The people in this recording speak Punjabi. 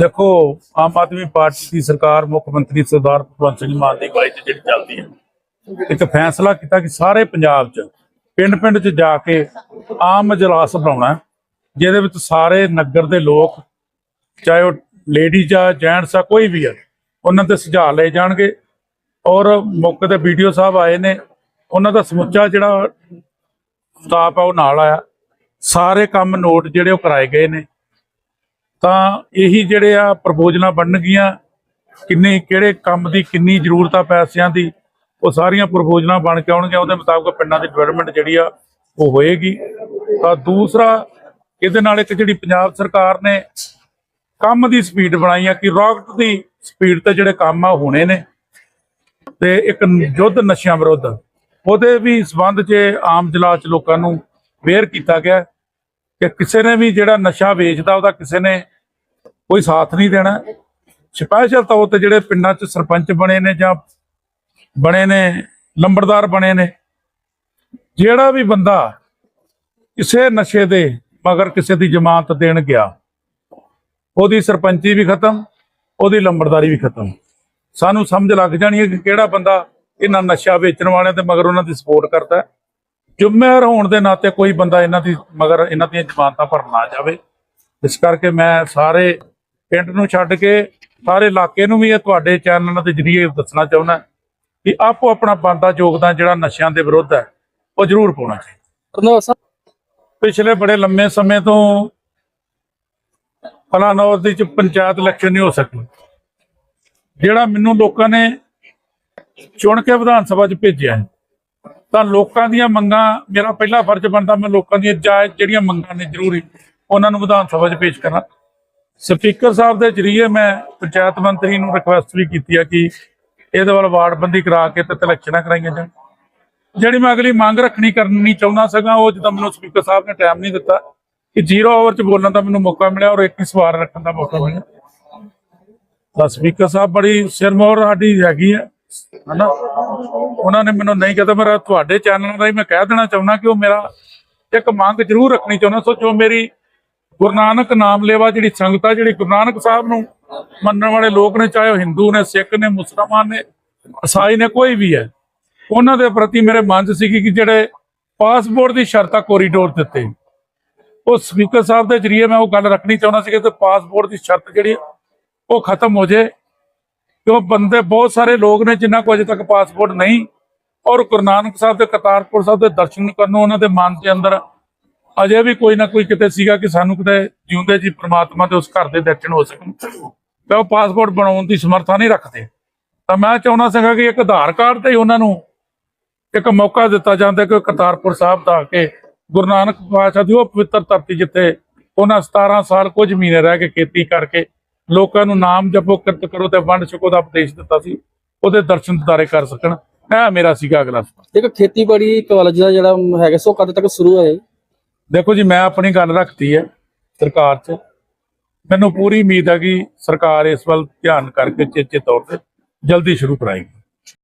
ਦੇਖੋ, ਆਮ ਆਦਮੀ ਪਾਰਟੀ ਦੀ ਸਰਕਾਰ ਮੁੱਖ ਮੰਤਰੀ ਸਰਦਾਰ ਭਗਵੰਤ ਸਿੰਘ ਮਾਨ ਦੀ ਅਗਵਾਈ 'ਚ ਜਿਹੜੀ ਚੱਲਦੀ ਹੈ। ਇੱਕ ਫੈਸਲਾ ਕੀਤਾ ਕਿ ਸਾਰੇ ਪੰਜਾਬ 'ਚ, ਪਿੰਡ-ਪਿੰਡ 'ਚ ਜਾ ਕੇ ਆਮ ਇਜਲਾਸ ਬਣਾਉਣਾ ਜਿਹਦੇ ਵਿੱਚ ਸਾਰੇ ਨਗਰ ਦੇ ਲੋਕ, ਚਾਹੇ ਉਹ ਲੇਡੀਜ਼ ਆ ਜੈਂਟਸ ਆ, ਕੋਈ ਵੀ ਆ, ਉਹਨਾਂ ਦੇ ਸੁਝਾਅ ਲਏ ਜਾਣਗੇ। ਔਰ ਮੌਕੇ ਤੇ ਵੀਡੀਓ ਸਾਹਿਬ ਆਏ ਨੇ, ਉਹਨਾਂ ਦਾ ਸਮੁੱਚਾ ਜਿਹੜਾ ਸਟਾਫ ਆ ਉਹ ਨਾਲ ਆਇਆ। ਸਾਰੇ ਕੰਮ ਨੋਟ ਜਿਹੜੇ ਉਹ ਕਰਾਏ ਗਏ ਨੇ। ਤਾਂ ਇਹੀ ਜਿਹੜੇ ਆ ਪ੍ਰਪੋਜ਼ਲਾਂ ਬਣਨਗੀਆਂ, ਕਿੰਨੇ, ਕਿਹੜੇ ਕੰਮ ਦੀ ਕਿੰਨੀ ਜ਼ਰੂਰਤ ਆ ਪੈਸਿਆਂ ਦੀ, ਉਹ ਸਾਰੀਆਂ ਪ੍ਰਪੋਜ਼ਲਾਂ ਬਣ ਕੇ ਆਉਣਗੀਆਂ, ਉਹਦੇ ਮੁਤਾਬਕ ਪਿੰਡਾਂ ਦੀ ਡਿਵੈਲਪਮੈਂਟ ਜਿਹੜੀ ਆ, ਉਹ ਹੋਏਗੀ। ਤਾਂ ਦੂਸਰਾ, ਇਹਦੇ ਨਾਲ ਇੱਕ ਜਿਹੜੀ ਪੰਜਾਬ ਸਰਕਾਰ ਨੇ ਕੰਮ ਦੀ ਸਪੀਡ ਬਣਾਈ ਆ, ਕਿ ਰਾਕਟ ਦੀ ਸਪੀਡ ਤੇ ਜਿਹੜੇ ਕੰਮ ਆ, ਉਹ ਹੋਣੇ ਨੇ। ਤੇ ਇੱਕ ਯੁੱਧ ਨਸ਼ਿਆਂ ਵਿਰੁੱਧ, ਉਹਦੇ ਵੀ ਸਬੰਧ 'ਚ ਆਮ ਜਲਾਸ 'ਚ ਲੋਕਾਂ ਨੂੰ ਵੇਅਰ ਕੀਤਾ ਗਿਆ। ਕਿ ਕਿਸੇ ਨੇ ਵੀ ਜਿਹੜਾ ਨਸ਼ਾ ਵੇਚਦਾ, ਉਹਦਾ ਕਿਸੇ ਨੇ ਕੋਈ ਸਾਥ ਨਹੀਂ ਦੇਣਾ। ਸਪੈਸ਼ਲ ਤੌਰ ਤੇ ਜਿਹੜੇ ਪਿੰਡਾਂ 'ਚ ਸਰਪੰਚ ਬਣੇ ਨੇ ਜਾਂ ਬਣੇ ਨੇ, ਲੰਬੜਦਾਰ ਬਣੇ ਨੇ, ਜਿਹੜਾ ਵੀ ਬੰਦਾ ਕਿਸੇ ਨਸ਼ੇ ਦੇ ਮਗਰ ਕਿਸੇ ਦੀ ਜ਼ਮਾਨਤ ਦੇਣ ਗਿਆ, ਉਹਦੀ ਸਰਪੰਚੀ ਵੀ ਖਤਮ, ਉਹਦੀ ਲੰਬੜਦਾਰੀ ਵੀ ਖਤਮ। ਸਾਨੂੰ ਸਮਝ ਲੱਗ ਜਾਣੀ ਹੈ ਕਿ ਕਿਹੜਾ ਬੰਦਾ ਇਹਨਾਂ ਨਸ਼ਾ ਵੇਚਣ ਵਾਲਿਆਂ ਤੇ ਮਗਰ ਉਹਨਾਂ ਦੀ ਸਪੋਰਟ ਕਰਦਾ ਜ਼ਿੰਮੇਵਾਰ ਹੋਣ ਦੇ ਨਾਤੇ ਕੋਈ ਬੰਦਾ ਇਹਨਾਂ ਦੀ ਮਗਰ ਇਹਨਾਂ ਦੀਆਂ ਜ਼ਮਾਨਤਾਂ ਭਰਨ ਨਾ ਜਾਵੇ। ਇਸ ਕਰਕੇ ਮੈਂ ਸਾਰੇ ਪਿੰਡ ਨੂੰ ਛੱਡ ਕੇ ਸਾਰੇ ਇਲਾਕੇ ਨੂੰ ਵੀ ਇਹ ਤੁਹਾਡੇ ਚੈਨਲਾਂ ਦੇ ਜ਼ਰੀਏ ਦੱਸਣਾ ਚਾਹੁੰਦਾ ਕਿ ਆਪੋ ਆਪਣਾ ਬੰਦਾ ਯੋਗਦਾਨ ਜਿਹੜਾ ਨਸ਼ਿਆਂ ਦੇ ਵਿਰੁੱਧ ਹੈ ਉਹ ਜ਼ਰੂਰ ਪਾਉਣਾ ਚਾਹੀਦਾ। ਪਿਛਲੇ ਬੜੇ ਲੰਮੇ ਸਮੇਂ ਤੋਂ ਫਲਾਨੌਰ ਦੀ ਚ ਪੰਚਾਇਤ ਇਲੈਕਸ਼ਨ ਨਹੀਂ ਹੋ ਸਕੀ। ਜਿਹੜਾ ਮੈਨੂੰ ਲੋਕਾਂ ਨੇ ਚੁਣ ਕੇ ਵਿਧਾਨ ਸਭਾ 'ਚ ਭੇਜਿਆ ਹੈ ਤਾਂ ਲੋਕਾਂ ਦੀਆਂ ਮੰਗਾਂ, ਮੇਰਾ ਪਹਿਲਾ ਫਰਜ਼ ਬਣਦਾ ਮੈਂ ਲੋਕਾਂ ਦੀਆਂ ਜਾਇਜ਼ ਜਿਹੜੀਆਂ ਮੰਗਾਂ ਨੇ ਜ਼ਰੂਰੀ, ਉਹਨਾਂ ਨੂੰ ਵਿਧਾਨ ਸਭਾ 'ਚ ਪੇਸ਼ ਕਰਾਂ। ਸਪੀਕਰ ਸਾਹਿਬ ਦੇ ਜਰੀਏ ਮੈਂ ਪੰਚਾਇਤ ਮੰਤਰੀ ਨੂੰ ਰਿਕੁਐਸਟ ਵੀ ਕੀਤੀ ਹੈ ਕਿ ਇਹਦੇ ਵੱਲ ਵਾਰਡਬੰਦੀ ਕਰਾ ਕੇ ਤੇ ਇਲੈਕਸ਼ਨਾਂ ਕਰਾਈਆਂ ਜਾਣ। ਜਿਹੜੀ ਮੈਂ ਅਗਲੀ ਮੰਗ ਰੱਖਣੀ ਕਰਨੀ ਚਾਹੁੰਦਾ ਸੀਗਾ, ਉਹ ਜਦੋਂ ਮੈਨੂੰ ਸਪੀਕਰ ਸਾਹਿਬ ਨੇ ਟਾਈਮ ਨਹੀਂ ਦਿੱਤਾ, ਕਿ ਜ਼ੀਰੋ ਆਵਰ 'ਚ ਬੋਲਣ ਦਾ ਮੈਨੂੰ ਮੌਕਾ ਮਿਲਿਆ ਔਰ ਇੱਕ ਹੀ ਸਵਾਲ ਰੱਖਣ ਦਾ ਮੌਕਾ ਮਿਲਿਆ। ਤਾਂ ਸਪੀਕਰ ਸਾਹਿਬ ਬੜੀ ਸਿਰਮੌਰ ਸਾਡੀ ਹੈਗੀ ਹੈ ਹਨਾ? ਉਹਨਾਂ ਨੇ ਮੈਨੂੰ ਨਹੀਂ ਕਹਤਾ ਮੇਰਾ ਤੁਹਾਡੇ ਚੈਨਲ ਦਾ ਹੀ ਮੈਂ ਕਹਿ ਦੇਣਾ ਚਾਹੁੰਦਾ ਕਿ ਉਹ ਮੇਰਾ ਇੱਕ ਮੰਗ ਜ਼ਰੂਰ ਰੱਖਣੀ ਚਾਹੁੰਦਾ। ਸੋ ਜੋ ਮੇਰੀ ਗੁਰੂ ਨਾਨਕ ਨਾਮ ਲੇਵਾ ਜਿਹੜੀ ਸੰਗਤ ਆ, ਜਿਹੜੀ ਗੁਰੂ ਨਾਨਕ ਸਾਹਿਬ ਨੂੰ ਮੰਨਣ ਵਾਲੇ ਲੋਕ ਨੇ, ਚਾਹੇ ਉਹ ਹਿੰਦੂ ਨੇ, ਸਿੱਖ ਨੇ, ਮੁਸਲਮਾਨ ਨੇ ਈਸਾਈ ਨੇ, ਕੋਈ ਵੀ ਹੈ, ਉਹਨਾਂ ਦੇ ਪ੍ਰਤੀ ਮੇਰੇ ਮਨ 'ਚ ਸੀਗੀ ਕਿ ਜਿਹੜੇ ਪਾਸਪੋਰਟ ਦੀ ਸ਼ਰਤਾਂ ਕੋਰੀਡੋਰ ਦਿੱਤੇ ਉਹ ਸਪੀਕਰ ਸਾਹਿਬ ਦੇ ਜਰੀਏ ਮੈਂ ਉਹ ਗੱਲ ਰੱਖਣੀ ਚਾਹੁੰਦਾ ਸੀ ਕਿ ਤੇ ਪਾਸਪੋਰਟ ਦੀ ਸ਼ਰਤ ਜਿਹੜੀ ਉਹ ਖਤਮ ਹੋ ਜੇ ਕਿਉਂ ਬੰਦੇ ਬਹੁਤ ਸਾਰੇ ਲੋਕ ਨੇ ਜਿਨ੍ਹਾਂ ਕੋਲ ਅਜੇ ਤੱਕ ਪਾਸਪੋਰਟ ਨਹੀਂ ਔਰ ਗੁਰੂ ਨਾਨਕ ਸਾਹਿਬ ਦੇ ਕਰਤਾਰਪੁਰ ਸਾਹਿਬ ਦੇ ਦਰਸ਼ਨ ਕਰਨ ਨੂੰ ਉਹਨਾਂ ਦੇ ਮਨ ਦੇ ਅੰਦਰ ਅਜੇ ਵੀ ਕੋਈ ਨਾ ਕੋਈ ਕਿਤੇ ਸੀਗਾ ਕਿ ਸਾਨੂੰ ਕਿਤੇ ਜਿਉਂਦੇ ਜੀ ਪ੍ਰਮਾਤਮਾ ਦੇ ਉਸ ਘਰ ਦੇ ਦਰਸ਼ਨ ਹੋ ਸਕਣ। ਤੇ ਉਹ ਪਾਸਪੋਰਟ ਬਣਾਉਣ ਦੀ ਸਮਰੱਥਾ ਨਹੀਂ ਰੱਖਦੇ। ਤਾਂ ਮੈਂ ਚਾਹੁੰਦਾ ਸੀਗਾ ਕਿ ਇੱਕ ਆਧਾਰ ਕਾਰਡ ਤੇ ਉਹਨਾਂ ਨੂੰ ਇੱਕ ਮੌਕਾ ਦਿੱਤਾ ਜਾਂਦਾ ਕਿ ਕਰਤਾਰਪੁਰ ਸਾਹਿਬ ਦਾ ਕਿ ਗੁਰੂ ਨਾਨਕ ਪਾਤਸ਼ਾਹ ਦੀ ਉਹ ਪਵਿੱਤਰ ਧਰਤੀ ਜਿੱਥੇ ਉਹਨਾਂ 17 ਸਾਲ ਕੁਝ ਮਹੀਨੇ ਰਹਿ ਕੇ ਖੇਤੀ ਕਰਕੇ ਲੋਕਾਂ ਨੂੰ ਨਾਮ ਜਪੋ ਕਿਰਤ ਕਰੋ ਤੇ ਵੰਡ ਛਕੋ ਦਾ ਉਪਦੇਸ਼ ਦਿੱਤਾ ਸੀ। ਉਹਦੇ ਦਰਸ਼ਨ ਦਿਦਾਰੇ ਕਰ ਸਕਣ। ਇਹ ਮੇਰਾ ਸੀਗਾ ਅਗਲਾ ਇੱਕ ਖੇਤੀਬਾੜੀ ਕਾਲਜ ਦਾ ਜਿਹੜਾ ਹੈਗਾ ਸੋ ਕਦ ਤੱਕ ਸ਼ੁਰੂ ਹੋਏ ਦੇਖੋ ਜੀ ਮੈਂ ਆਪਣੀ ਗੱਲ ਰੱਖਤੀ ਹੈ ਸਰਕਾਰ 'ਚ। ਮੈਨੂੰ ਪੂਰੀ ਉਮੀਦ ਹੈ ਕਿ ਸਰਕਾਰ ਇਸ ਵੱਲ ਧਿਆਨ ਕਰਕੇ ਚੇਚੇ ਤੌਰ ਤੇ ਜਲਦੀ ਸ਼ੁਰੂ ਕਰਾਏਗੀ।